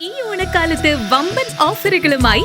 ഈ ഓണക്കാലത്ത് വമ്പൻ ഓഫറുകളുമായി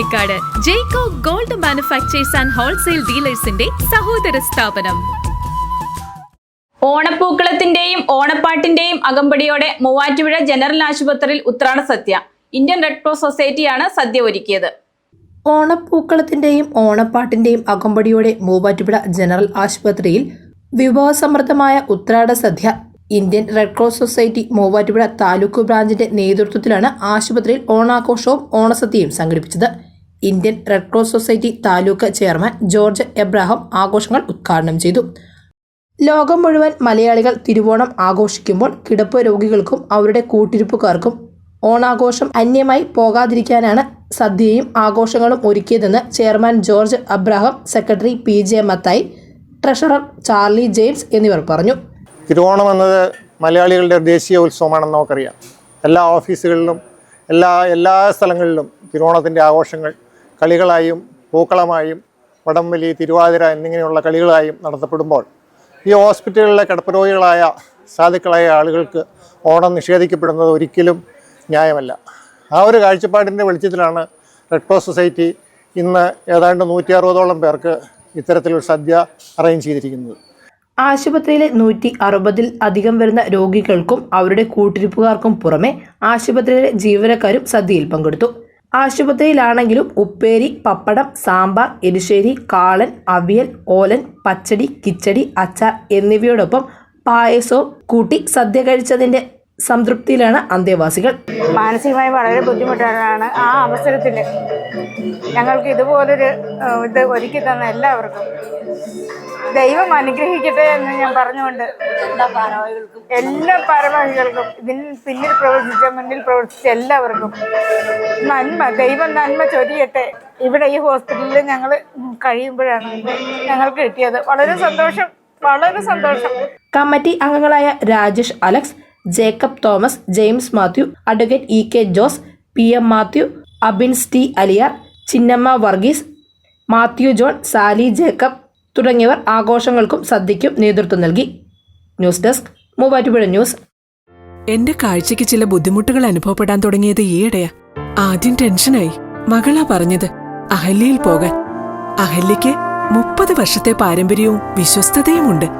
Pothanicad Jaico gold manufacturers and wholesale ഡീലേഴ്സിന്റെ സഹോദര സ്ഥാപനം. ഓണപ്പൂക്കളത്തിന്റെയും ഓണപ്പാട്ടിന്റെയും അകമ്പടിയോടെ മൂവാറ്റുപുഴ ജനറൽ ആശുപത്രിയിൽ ഉത്രാട സദ്യ. ഇന്ത്യൻ റെഡ് ക്രോസ് സൊസൈറ്റിയാണ് സദ്യ ഒരുക്കിയത്. ഓണപ്പൂക്കളത്തിന്റെയും ഓണപ്പാട്ടിന്റെയും അകമ്പടിയോടെ മൂവാറ്റുപുഴ ജനറൽ ആശുപത്രിയിൽ വിഭവസമൃദ്ധമായ ഉത്രാട സദ്യ. Indian red cross society Muvattupuzha taluk ബ്രാഞ്ചിന്റെ നേതൃത്വത്തിലാണ് ആശുപത്രിയിൽ ഓണാഘോഷവും ഓണസദ്യയും സംഘടിപ്പിച്ചത്. Indian red cross society taluk chairman George Abraham ആഘോഷങ്ങൾ ഉദ്ഘാടനം ചെയ്തു. ലോകം മുഴുവൻ മലയാളികൾ തിരുവോണം ആഘോഷിക്കുമ്പോൾ കിടപ്പ് രോഗികൾക്കും അവരുടെ കൂട്ടിരിപ്പുകാർക്കും ഓണാഘോഷം അന്യമായി പോകാതിരിക്കാനാണ് സദ്യയും ആഘോഷങ്ങളും ഒരുക്കിയതെന്ന് chairman George Abraham secretary P J Mathai treasurer Charlie James എന്നിവർ പറഞ്ഞു. തിരുവോണം എന്നത് മലയാളികളുടെ ദേശീയ ഉത്സവമാണെന്ന് നമുക്കറിയാം. എല്ലാ ഓഫീസുകളിലും എല്ലാ എല്ലാ സ്ഥലങ്ങളിലും തിരുവോണത്തിന്റെ ആഘോഷങ്ങൾ കളികളായും പൂക്കളമായും വടംവലി തിരുവാതിര എന്നിങ്ങനെയുള്ള കളികളായും നടത്തപ്പെടുമ്പോൾ ഈ ഹോസ്പിറ്റലുകളിലെ കിടപ്പ് രോഗികളായ സാധുക്കളായ ആളുകൾക്ക് ഓണം നിഷേധിക്കപ്പെടുന്നത് ഒരിക്കലും ന്യായമല്ല. ആ ഒരു കാഴ്ചപ്പാടിന്റെ വെളിച്ചത്തിലാണ് റെഡ് ക്രോസ് സൊസൈറ്റി ഇന്ന് ഏതാണ്ട് നൂറ്റി അറുപതോളം പേർക്ക് ഇത്തരത്തിലൊരു സദ്യ അറേഞ്ച് ചെയ്തിരിക്കുന്നത്. ആശുപത്രിയിലെ നൂറ്റി അറുപതിൽ അധികം വരുന്ന രോഗികൾക്കും അവരുടെ കൂട്ടിരിപ്പുകാർക്കും പുറമെ ആശുപത്രിയിലെ ജീവനക്കാരും സദ്യയിൽ പങ്കെടുത്തു. ആശുപത്രിയിലാണെങ്കിലും ഉപ്പേരി പപ്പടം സാമ്പാർ എരിശ്ശേരി കാളൻ അവിയൽ ഓലൻ പച്ചടി കിച്ചടി അച്ചാർ എന്നിവയോടൊപ്പം പായസവും കൂട്ടി സദ്യ കഴിച്ചതിന്റെ സംതൃപ്തിയിലാണ് അന്തേവാസികൾ. മാനസികമായി വളരെ ബുദ്ധിമുട്ടാണ് ആ അവസരത്തിൽ ഞങ്ങൾക്ക് ഇതുപോലൊരു ഇത് ഒരുക്കി തന്ന എല്ലാവർക്കും. ദൈവം അനുഗ്രഹിക്കട്ടെ എന്ന് ഞാൻ പറഞ്ഞുകൊണ്ട് എല്ലാ ഭാരവാഹികൾക്കും. ഇതിന് പിന്നിൽ പ്രവർത്തിച്ച മുന്നിൽ പ്രവർത്തിച്ച എല്ലാവർക്കും നന്മ ദൈവം നന്മ ചൊരിയട്ടെ. ഇവിടെ ഈ ഹോസ്പിറ്റലിൽ ഞങ്ങൾ കഴിയുമ്പോഴാണ് ഞങ്ങൾക്ക് കിട്ടിയത്. വളരെ സന്തോഷം വളരെ സന്തോഷം. കമ്മിറ്റി അംഗങ്ങളായ Rajesh Alex Jacob Thomas James Mathew advocate E K Jose P M Mathew Abins T Aliyar Chinnamma Varghese Mathew John Sally Jacob തുടങ്ങിയവർ ആഘോഷങ്ങൾക്കും സദ്യയ്ക്കും നേതൃത്വം നൽകി. News desk Muvattupuzha news. എന്റെ കാഴ്ചയ്ക്ക് ചില ബുദ്ധിമുട്ടുകൾ അനുഭവപ്പെടാൻ തുടങ്ങിയത് ഈയിടെയാ. ആദ്യം ടെൻഷനായി. മകളാ പറഞ്ഞത് അഹല്യയിൽ പോകാൻ. അഹല്യയ്ക്ക് മുപ്പത് വർഷത്തെ പാരമ്പര്യവും വിശ്വസ്തതയുമുണ്ട്.